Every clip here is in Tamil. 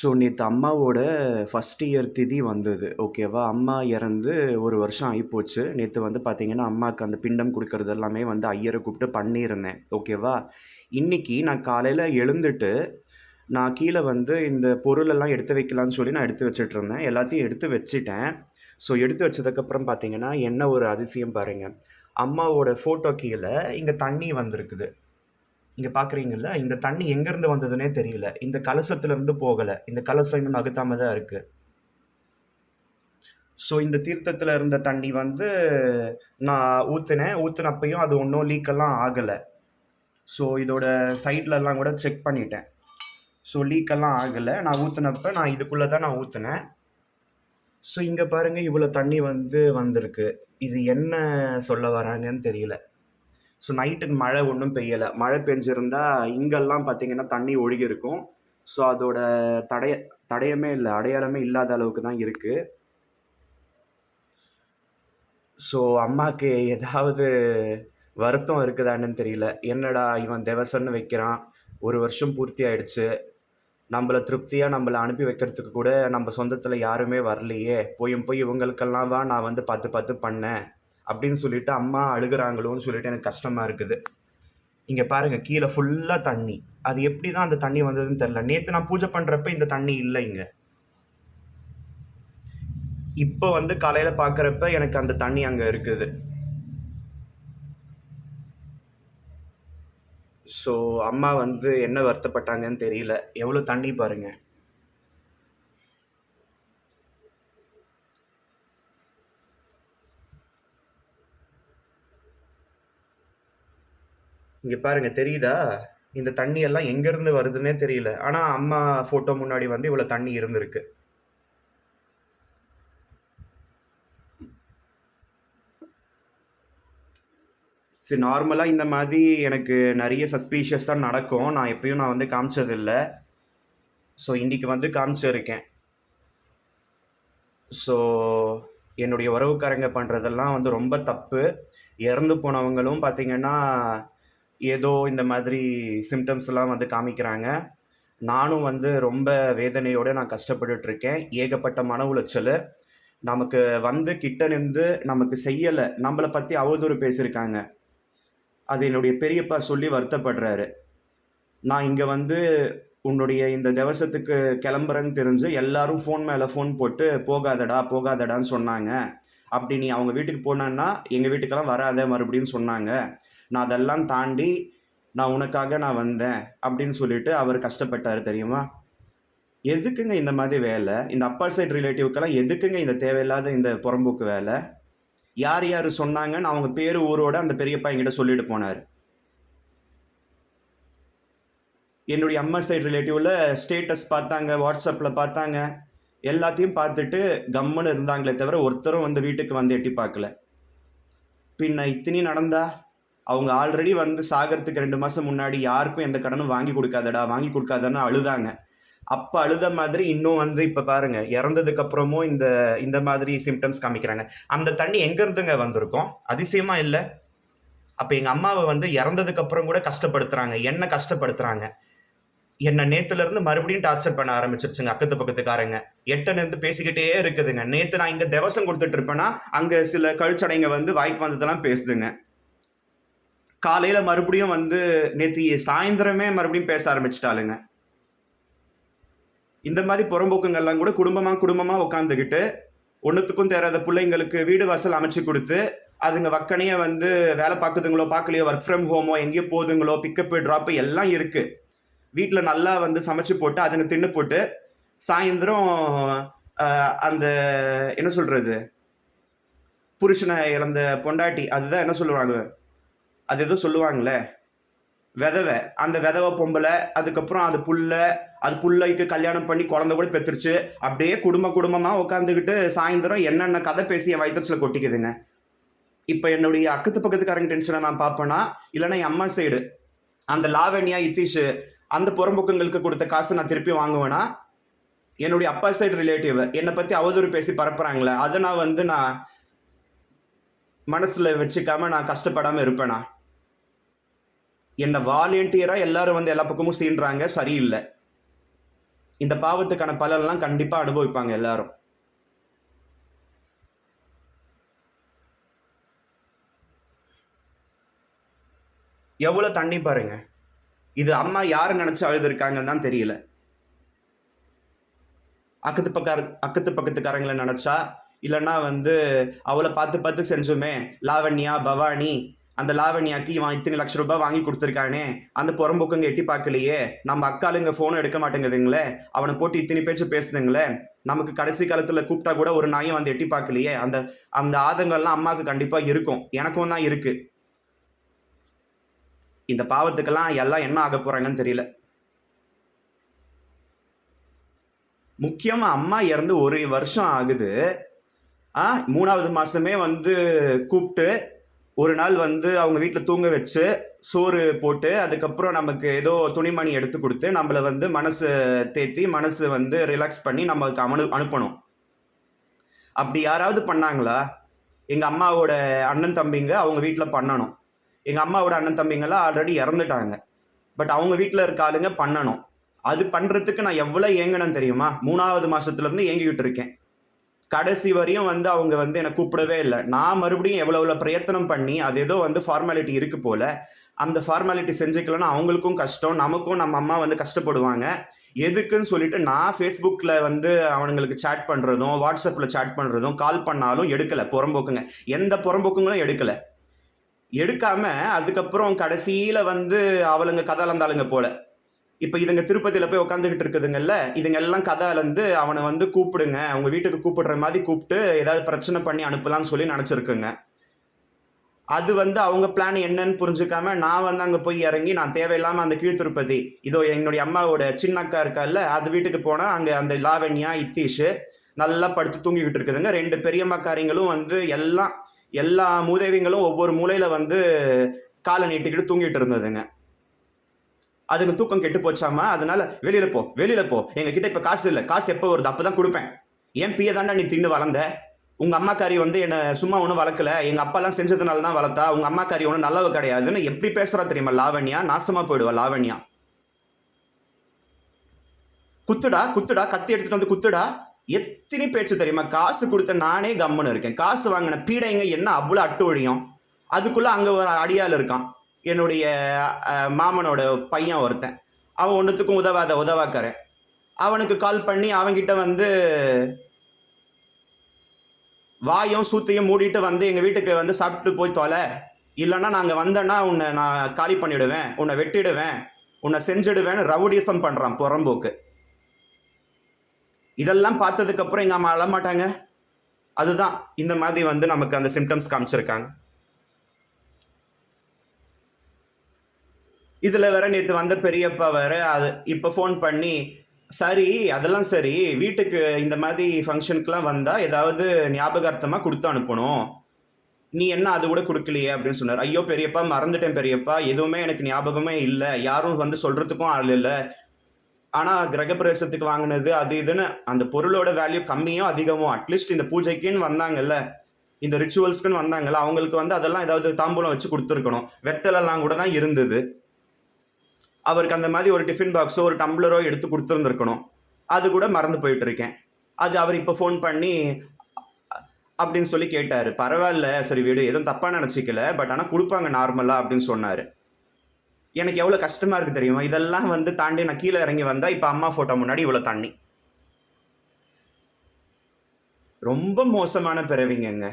ஸோ நேற்று அம்மாவோட ஃபஸ்ட் இயர் திதி வந்தது ஓகேவா அம்மா இறந்து ஒரு வருஷம் ஆகிப்போச்சு நேற்று வந்து பார்த்திங்கன்னா அம்மாவுக்கு அந்த பிண்டம் கொடுக்கறது எல்லாமே வந்து ஐயரை கூப்பிட்டு பண்ணியிருந்தேன் ஓகேவா இன்றைக்கி நான் காலையில் எழுந்துட்டு நான் கீழே வந்து இந்த பொருளெல்லாம் எடுத்து வைக்கலான்னு சொல்லி நான் எடுத்து வச்சுட்டு இருந்தேன். எல்லாத்தையும் எடுத்து வச்சுட்டேன். ஸோ எடுத்து வச்சதுக்கப்புறம் பார்த்தீங்கன்னா என்ன ஒரு அதிசயம் பாருங்கள் அம்மாவோட ஃபோட்டோ கீழே இங்கே தண்ணி வந்திருக்குது. இங்கே பார்க்குறீங்கல்ல இந்த தண்ணி எங்கேருந்து வந்ததுன்னே தெரியல. இந்த கலசத்துலேருந்து போகலை. இந்த கலசம் இன்னும் நகுத்தாமல் தான் இருக்குது ஸோ இந்த தீர்த்தத்தில் இருந்த தண்ணி வந்து நான் ஊற்றினேன் ஊற்றினப்பையும் அது ஒன்றும் லீக்கெல்லாம் ஆகலை. ஸோ இதோட சைட்லலாம் கூட செக் பண்ணிட்டேன். ஸோ லீக்கெல்லாம் ஆகலை. நான் ஊற்றினப்ப நான் இதுக்குள்ளே தான் நான் ஊற்றினேன் ஸோ இங்கே பாருங்கள் இவ்வளோ தண்ணி வந்து வந்திருக்கு. இது என்ன சொல்ல வராங்கன்னு தெரியல. ஸோ நைட்டுக்கு மழை ஒன்றும் பெய்யலை. மழை பெஞ்சிருந்தா இங்கெல்லாம் பார்த்தீங்கன்னா தண்ணி ஒழுகி இருக்கும் ஸோ அதோட தடைய தடயமே இல்லை. அடையாளமே இல்லாத அளவுக்கு தான் இருக்குது ஸோ அம்மாவுக்கு ஏதாவது வருத்தம் இருக்குதான்னு தெரியல. என்னடா இவன் தேவசன்னு வைக்கிறான். ஒரு வருஷம் பூர்த்தி ஆயிடுச்சு. நம்மளை திருப்தியாக நம்மளை அனுப்பி வைக்கிறதுக்கு கூட நம்ம சொந்தத்தில் யாருமே வரலையே. போயும் போய் இவங்களுக்கெல்லாம் தான் நான் வந்து பார்த்து பார்த்து பண்ணேன். அப்படின்னு சொல்லிட்டு அம்மா அழுகுறாங்களோன்னு சொல்லிட்டு எனக்கு கஷ்டமாக இருக்குது. இங்கே பாருங்கள் கீழே ஃபுல்லாக தண்ணி. அது எப்படி தான் அந்த தண்ணி வந்ததுன்னு தெரில நேற்று நான் பூஜை பண்ணுறப்ப இந்த தண்ணி இல்லை இங்கே. இப்போ வந்து காலையில் பார்க்குறப்ப எனக்கு அந்த தண்ணி அங்கே இருக்குது. ஸோ அம்மா வந்து என்ன வருத்தப்பட்டாங்கன்னு தெரியல. எவ்வளோ தண்ணி பாருங்கள் இங்கே பாருங்க தெரியுதா? இந்த தண்ணி எல்லாம் எங்கேருந்து வருதுன்னே தெரியல. ஆனால் அம்மா ஃபோட்டோ முன்னாடி வந்து இவ்வளோ தண்ணி இருந்திருக்கு. சரி நார்மலாக இந்த மாதிரி எனக்கு நிறைய சஸ்பீஷியஸ் தான் நடக்கும். நான் எப்பயும் நான் வந்து காமிச்சதில்லை. ஸோ இன்றைக்கி வந்து காமிச்சிருக்கேன். ஸோ என்னுடைய உறவுக்காரங்க பண்ணுறதெல்லாம் வந்து ரொம்ப தப்பு. இறந்து போனவங்களும் பார்த்திங்கன்னா ஏதோ இந்த மாதிரி சிம்டம்ஸ்லாம் வந்து காமிக்கிறாங்க. நானும் வந்து ரொம்ப வேதனையோடு நான் கஷ்டப்பட்டுட்ருக்கேன். ஏகப்பட்ட மன உளைச்சல். நமக்கு வந்து கிட்ட நின்று நமக்கு செய்யலை. நம்மளை பற்றி அவதூறு பேசியிருக்காங்க. அது என்னுடைய பெரியப்பா சொல்லி வருத்தப்படுறாரு. நான் இங்கே வந்து உன்னுடைய இந்த திவசத்துக்கு கிளம்புறேன்னு தெரிஞ்சு எல்லாரும் ஃபோன் மேலே ஃபோன் போட்டு போகாதடா போகாதடான்னு சொன்னாங்க. அப்படி நீ அவங்க வீட்டுக்கு போனேன்னா எங்கள் வீட்டுக்கெல்லாம் வராத மறுபடியும் சொன்னாங்க. நான் அதெல்லாம் தாண்டி நான் உனக்காக நான் வந்தேன் அப்படின்னு சொல்லிட்டு அவர் கஷ்டப்பட்டார் தெரியுமா? எதுக்குங்க இந்த மாதிரி வேலை? இந்த அப்பா சைட் ரிலேட்டிவ்க்கெல்லாம் எதுக்குங்க இந்த தேவையில்லாத இந்த புறம்போக்கு வேலை? யார் யார் சொன்னாங்கன்னு அவங்க பேர் ஊரோட அந்த பெரியப்பா என்கிட்ட சொல்லிட்டு போனார். என்னுடைய அம்மா சைடு ரிலேட்டிவில் ஸ்டேட்டஸ் பார்த்தாங்க வாட்ஸ்அப்பில் பார்த்தாங்க எல்லாத்தையும் பார்த்துட்டு கம்முன்னு இருந்தாங்களே தவிர ஒருத்தரும் வந்து வீட்டுக்கு வந்து எட்டி பார்க்கல. பின்ன இத்தனி நடந்தா? அவங்க ஆல்ரெடி வந்து சாகிறதுக்கு ரெண்டு மாதம் முன்னாடி யாருக்கும் எந்த கடனும் வாங்கி கொடுக்காதடா வாங்கி கொடுக்காதன்னு அழுதாங்க. அப்போ அழுத மாதிரி இன்னும் வந்து இப்போ பாருங்க இறந்ததுக்கப்புறமும் இந்த இந்த மாதிரி சிம்டம்ஸ் காமிக்கிறாங்க. அந்த தண்ணி எங்கேருந்துங்க வந்திருக்கும்? அதிசயமா இல்லை? அப்போ எங்கள் அம்மாவை வந்து இறந்ததுக்கப்புறம் கூட கஷ்டப்படுத்துகிறாங்க என்ன கஷ்டப்படுத்துகிறாங்க என்னை நேற்றுலேருந்து மறுபடியும் டார்ச்சர் பண்ண ஆரம்பிச்சிருச்சுங்க அக்கத்து பக்கத்துக்காரங்க. எட்டனேருந்து பேசிக்கிட்டே இருக்குதுங்க. நேற்று நான் இங்கே திவசம் கொடுத்துட்டு இருப்பேன்னா அங்கே சில கழிச்சடைங்க வந்து வாய்க்கு வந்ததெல்லாம் பேசுதுங்க. காலையில மறுபடியும் வந்து நேற்று சாயந்தரமே மறுபடியும் பேச ஆரம்பிச்சிட்டாளுங்க. இந்த மாதிரி புறம்போக்குங்கள்லாம் கூட குடும்பமாக குடும்பமாக உட்காந்துக்கிட்டு ஒன்றுத்துக்கும் தேராத பிள்ளைங்களுக்கு வீடு வாசல் அமைச்சு கொடுத்து அதுங்க வக்கனையே வந்து வேலை பார்க்குதுங்களோ பார்க்கலையோ ஒர்க் ஃப்ரம் ஹோமோ எங்கேயோ போகுதுங்களோ பிக்கப்பு ட்ராப்பு எல்லாம் இருக்குது வீட்டில் நல்லா வந்து சமைச்சு போட்டு அதுங்க தின்னு போட்டு சாயந்தரம் அந்த என்ன சொல்கிறது புருஷனை இழந்த பொண்டாட்டி அதுதான் என்ன சொல்லுவாங்க? அது எதுவும் சொல்லுவாங்களே விதவை. அந்த விதவை பொம்பளை அதுக்கப்புறம் அது புல்ல அது புள்ளைக்கு கல்யாணம் பண்ணி குழந்தை கூட பெற்றுருச்சு. அப்படியே குடும்ப குடும்பமாக உட்காந்துக்கிட்டு சாயந்தரம் என்னென்ன கதை பேசி என் வயிற்றுச்சில் கொட்டிக்குதுங்க இப்போ என்னுடைய அக்கத்து பக்கத்துக்காரங்க டென்ஷனை நான் பார்ப்பேன்னா இல்லைன்னா என் அம்மா சைடு அந்த லாவண்யா இத்தீஷ் அந்த புறம்புக்கங்களுக்கு கொடுத்த காசு நான் திருப்பி வாங்குவேன்னா என்னுடைய அப்பா சைடு ரிலேட்டிவ் என்னை பற்றி அவதூறு பேசி பரப்புகிறாங்களே அதை நான் வந்து நான் மனசில் வச்சுக்காம நான் கஷ்டப்படாமல் இருப்பேனா? என்னை வாலண்டியராக எல்லாரும் வந்து எல்லா பக்கமும் சீன்றாங்க சரியில்லை. இந்த பாவத்துக்கான பலன்லாம் கண்டிப்பாக அனுபவிப்பாங்க எல்லாரும். எவ்வளோ தண்ணி பாருங்க. இது அம்மா யாரை நினச்சி அழுதுருக்காங்கன்னு தான் தெரியல. அக்கத்து பக்கார அக்கத்து பக்கத்துக்காரங்களை நினச்சா இல்லைன்னா வந்து அவளை பார்த்து பார்த்து செஞ்சோமே லாவண்யா பவானி அந்த லாவண்யாக்கு இவன் இத்தனை லட்ச ரூபாய் வாங்கி கொடுத்துருக்கானே அந்த புறம்போக்குங்க எட்டி பார்க்கலையே நம்ம அக்காளுங்க ஃபோனும் எடுக்க மாட்டேங்குதுங்களே அவனை போட்டு இத்தனை பேச்சு பேசுதுங்களே நமக்கு கடைசி காலத்தில் கூப்பிட்டா கூட ஒரு நாயும் வந்து எட்டி பார்க்கலையே அந்த அந்த ஆதங்கம்லாம் அம்மாவுக்கு கண்டிப்பாக இருக்கும் எனக்கும் தான் இருக்கு. இந்த பாவத்துக்கெல்லாம் எல்லாம் என்ன ஆக போகிறாங்கன்னு தெரியல. முக்கியமாக அம்மா இறந்து ஒரு வருஷம் ஆகுது ஆ மூணாவது மாதமே வந்து கூப்பிட்டு ஒரு நாள் வந்து அவங்க வீட்டில் தூங்க வச்சு சோறு போட்டு அதுக்கப்புறம் நமக்கு ஏதோ துணிமணி எடுத்து கொடுத்து நம்மளை வந்து மனசு தேத்தி மனசு வந்து ரிலாக்ஸ் பண்ணி நமக்கு அனு அனுப்பணும். அப்படி யாராவது பண்ணாங்களா? எங்கள் அம்மாவோட அண்ணன் தம்பிங்க அவங்க வீட்டில் பண்ணணும். எங்கள் அம்மாவோட அண்ணன் தம்பிங்கெல்லாம் ஆல்ரெடி இறந்துட்டாங்க. பட் அவங்க வீட்டில் இருக்க ஆளுங்க பண்ணணும். அது பண்ணுறதுக்கு நான் எவ்வளோ ஏங்கினேன்னு தெரியுமா? மூணாவது மாதத்துலேருந்து ஏங்கிக்கிட்டு இருக்கேன். கடைசி வரையும் வந்து அவங்க வந்து என்னை கூப்பிடவே இல்லை. நான் மறுபடியும் எவ்வளோ எவ்வளோ பிரயத்தனம் பண்ணி அது ஏதோ வந்து ஃபார்மாலிட்டி இருக்கு போல அந்த ஃபார்மாலிட்டி செஞ்சுக்கலன்னா அவங்களுக்கும் கஷ்டம் நமக்கும் நம்ம அம்மா வந்து கஷ்டப்படுவாங்க. எதுக்குன்னு சொல்லிட்டு நான் ஃபேஸ்புக்கில் வந்து அவனுங்களுக்கு சேட் பண்ணுறதும் வாட்ஸ்அப்பில் சேட் பண்ணுறதும் கால் பண்ணாலும் எடுக்கலை புறம்போக்குங்க. எந்த புறம்போக்குங்களும் எடுக்கலை. எடுக்காமல் அதுக்கப்புறம் கடைசியில் வந்து அவளுங்க கதை போல. இப்போ இதுங்க திருப்பதியில் போய் உட்காந்துக்கிட்டு இருக்குதுங்கல்ல இதுங்க எல்லாம் கதை அளந்து அவனை வந்து கூப்பிடுங்க அவங்க வீட்டுக்கு கூப்பிடுற மாதிரி கூப்பிட்டு ஏதாவது பிரச்சனை பண்ணி அனுப்பலாம்னு சொல்லி நினச்சிருக்குங்க. அது வந்து அவங்க பிளான் என்னன்னு புரிஞ்சுக்காம நான் வந்து அங்கே போய் இறங்கி நான் தேவையில்லாமல் அந்த கீழ் திருப்பதி இதோ என்னுடைய அம்மாவோட சின்ன அக்கா இருக்கால்ல அது வீட்டுக்கு போனால் அங்கே அந்த லாவண்யா இத்தீஷு நல்லா படுத்து தூங்கிக்கிட்டு இருக்குதுங்க. ரெண்டு பெரியம்மாக்காரிங்களும் வந்து எல்லாம் எல்லா மூதேவிங்களும் ஒவ்வொரு மூலையில் வந்து காலை நீட்டிக்கிட்டு தூங்கிட்டு இருந்ததுங்க. அதுங்க தூக்கம் கெட்டு போச்சாமா? அதனால வெளியில போ வெளியில போ. எங்ககிட்ட இப்போ காசு இல்லை. காசு எப்போ வருது? அப்போ தான் கொடுப்பேன். ஏன் பிய தாண்டா நீ தின்னு வளர்ந்த உங்க அம்மாக்காரி வந்து என்னை சும்மா ஒன்றும் வளர்க்கல. எங்கள் அப்பாலாம் செஞ்சதுனால தான் வளர்த்தா. உங்க அம்மாக்காரி ஒன்றும் நல்லவ கிடையாதுன்னு எப்படி பேசுறா தெரியுமா? லாவண்யா நாசமா போயிடுவா லாவண்யா. குத்துடா குத்துடா. கத்தி எடுத்துட்டு வந்து குத்துடா. எத்தனை பேச்சு தெரியுமா? காசு கொடுத்த நானே கம்முன்னு இருக்கேன். காசு வாங்கின பீடைங்க என்ன அவ்வளோ அட்டு ஒழியும்? அதுக்குள்ள அங்கே ஒரு அடியால் இருக்கான். என்னுடைய மாமனோட பையன் ஒருத்தன். அவன் ஒன்றுத்துக்கும் உதவாத உதவாக்காரன். அவனுக்கு கால் பண்ணி அவன்கிட்ட வந்து வாயும் சூத்தையும் மூடிட்டு வந்து எங்கள் வீட்டுக்கு வந்து சாப்பிட்டு போய் தொலை. இல்லைன்னா நாங்கள் வந்தேன்னா உன்னை நான் காலி பண்ணிவிடுவேன் உன்னை வெட்டிடுவேன் உன்னை செஞ்சிடுவேன்னு ரவுடிசம் பண்ணுறான் புறம்போக்கு. இதெல்லாம் பார்த்ததுக்கப்புறம் எங்கள் அம்மா அழமாட்டாங்க? அதுதான் இந்த மாதிரி வந்து நமக்கு அந்த சிம்டம்ஸ் காமிச்சிருக்காங்க. இதில் வேற நேற்று வந்த பெரியப்பா வேற அது இப்போ ஃபோன் பண்ணி சரி அதெல்லாம் சரி வீட்டுக்கு இந்த மாதிரி ஃபங்க்ஷனுக்குலாம் வந்தால் ஏதாவது ஞாபகார்த்தமாக கொடுத்து அனுப்பணும். நீ என்ன அது கூட கொடுக்கலையே? அப்படின்னு சொன்னார். ஐயோ பெரியப்பா மறந்துட்டேன் பெரியப்பா. எதுவுமே எனக்கு ஞாபகமே இல்லை. யாரும் வந்து சொல்கிறதுக்கும் ஆள் இல்லை. ஆனால் கிரகப்பிரவேசத்துக்கு வாங்கினது அது இதுன்னு அந்த பொருளோட வேல்யூ கம்மியோ அதிகமோ அட்லீஸ்ட் இந்த பூஜைக்குன்னு வந்தாங்கல்ல இந்த ரிச்சுவல்ஸ்க்குன்னு வந்தாங்கல்ல அவங்களுக்கு வந்து அதெல்லாம் ஏதாவது தாம்பூலம் வச்சு கொடுத்துருக்கணும். வெத்தலெல்லாம் கூட தான் இருந்தது. அவருக்கு அந்த மாதிரி ஒரு டிஃபின் பாக்ஸோ ஒரு டம்ளரோ எடுத்து கொடுத்துருந்துருக்கணும். அது கூட மறந்து போயிட்டுருக்கேன். அது அவர் இப்போ ஃபோன் பண்ணி அப்படின்னு சொல்லி கேட்டார். பரவாயில்ல சரி வீடு எதுவும் தப்பாக நினச்சிக்கல பட் ஆனால் கொடுப்பாங்க நார்மலாக அப்படின்னு சொன்னார். எனக்கு எவ்வளோ கஷ்டமாக இருக்குது தெரியுமா? இதெல்லாம் வந்து தாண்டி நான் கீழே இறங்கி வந்தால் இப்போ அம்மா ஃபோட்டோ முன்னாடி இவ்வளோ தண்ணி. ரொம்ப மோசமான பிறவிங்கங்க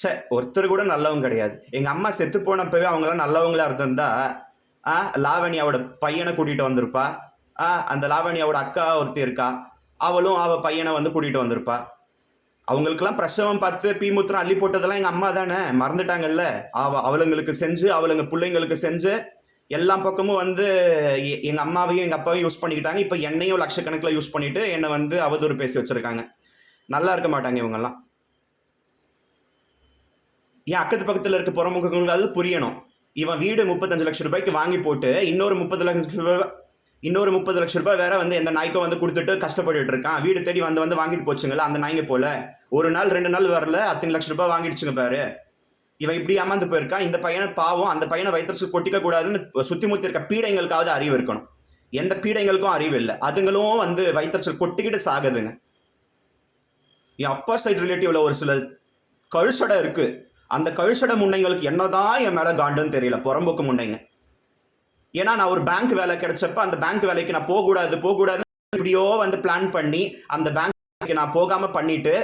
ச்சே ஒருத்தர் கூட நல்லவங்க கிடையாது. எங்கள் அம்மா செத்து போனப்பவே அவங்களாம் நல்லவங்களா இருந்திருந்தா ஆ லாவணியாவோட பையனை கூட்டிகிட்டு வந்திருப்பா. ஆ அந்த லாவணியாவோட அக்கா ஒருத்தி இருக்கா. அவளும் அவள் பையனை வந்து கூட்டிகிட்டு வந்திருப்பா. அவங்களுக்கெல்லாம் பிரசவம் பார்த்து பீமுத்திரம் அள்ளி போட்டதெல்லாம் எங்கள் அம்மா தானே? மறந்துட்டாங்கல்ல? அவ அவளுங்களுக்கு செஞ்சு அவளுங்க பிள்ளைங்களுக்கு செஞ்சு எல்லா பக்கமும் வந்து எங்கள் அம்மாவையும் எங்கள் அப்பாவையும் யூஸ் பண்ணிக்கிட்டாங்க. இப்போ என்னையும் லட்சக்கணக்கில் யூஸ் பண்ணிவிட்டு என்னை வந்து அவதூறு பேசி வச்சுருக்காங்க. நல்லா இருக்க மாட்டாங்க இவங்கெல்லாம். ஏன் அக்கத்து பக்கத்தில் இருக்க புறமுகங்களாவது புரியணும். இவன் வீடு முப்பத்தஞ்சு லட்சம் ரூபாய்க்கு வாங்கி போட்டு இன்னொரு முப்பது லட்சம் ரூபாய் இன்னொரு முப்பது லட்சம் ரூபாய் வேற வந்து எந்த நாய்க்கும் வந்து கொடுத்துட்டு கஷ்டப்பட்டு இருக்கான். வீடு தேடி வந்து வந்து வாங்கிட்டு போச்சுங்களா அந்த நாய்ங்க போல. ஒரு நாள் ரெண்டு நாள் வரல அத்தனை லட்சம் ரூபாய் வாங்கிடுச்சுங்க பாரு. இவன் இப்படி ஏமாந்து போயிருக்கான். இந்த பையனை பாவம் அந்த பையனை வயிற்றுச்சு கொட்டிக்க கூடாதுன்னு சுத்தி முத்தி இருக்க பீடைங்களுக்காவது அறிவு இருக்கணும். எந்த பீடைங்களுக்கும் அறிவு இல்லை. அதுங்களும் வந்து வயிற்றுச்சல் கொட்டிக்கிட்டு சாகுதுங்க. என் அப்பா சைடு ரிலேட்டிவ்ல ஒரு சில கழுசடை இருக்குது அந்த கழிச்சட முன்னைங்களுக்கு என்னதான் என் மேலே காண்டுன்னு தெரியல புறம்போக்கு முன்னைங்க ஏன்னா நான் ஒரு பேங்க் வேலை கிடைச்சப்ப அந்த பேங்க் வேலைக்கு நான் போகக்கூடாது போகக்கூடாது இப்படியோ வந்து பிளான் பண்ணி அந்த பேங்க் நான் போகாமல் பண்ணிட்டு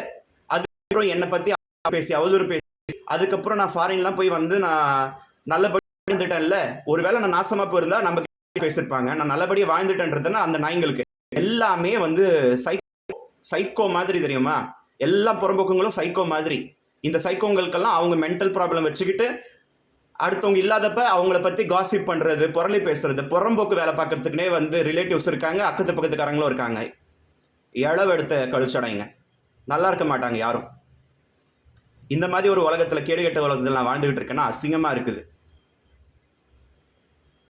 அதுக்கப்புறம் என்னை பற்றி பேசி அவதூறு பேசி அதுக்கப்புறம் நான் ஃபாரின்லாம் போய் வந்து நான் நல்லபடி வாழ்ந்துட்டேன்ல. ஒருவேளை நான் நாசமாக போயிருந்தா நம்ம பேசியிருப்பாங்க நான் நல்லபடியாக வாழ்ந்துட்டேன்றதுன்னா அந்த நாய்ங்களுக்கு. எல்லாமே வந்து சைக்கோ சைக்கோ மாதிரி தெரியுமா? எல்லா புறம்போக்குங்களும் சைக்கோ மாதிரி. இந்த சைக்கோங்களுக்கெல்லாம் அவங்க மென்டல் ப்ராப்ளம் வச்சுக்கிட்டு அடுத்தவங்க இல்லாதப்ப அவங்கள பற்றி காசிப் பண்ணுறது புரளி பேசுறது புறம்போக்கு வேலை பார்க்கறதுக்குனே வந்து ரிலேட்டிவ்ஸ் இருக்காங்க அக்கத்து பக்கத்துக்காரங்களும் இருக்காங்க. இளவு எடுத்த கழிச்சடைங்க. நல்லா இருக்க மாட்டாங்க யாரும். இந்த மாதிரி ஒரு உலகத்தில் கேடுகட்ட உலகத்தில் நான் வாழ்ந்துகிட்டு இருக்கேன்னா அசிங்கமாக இருக்குது.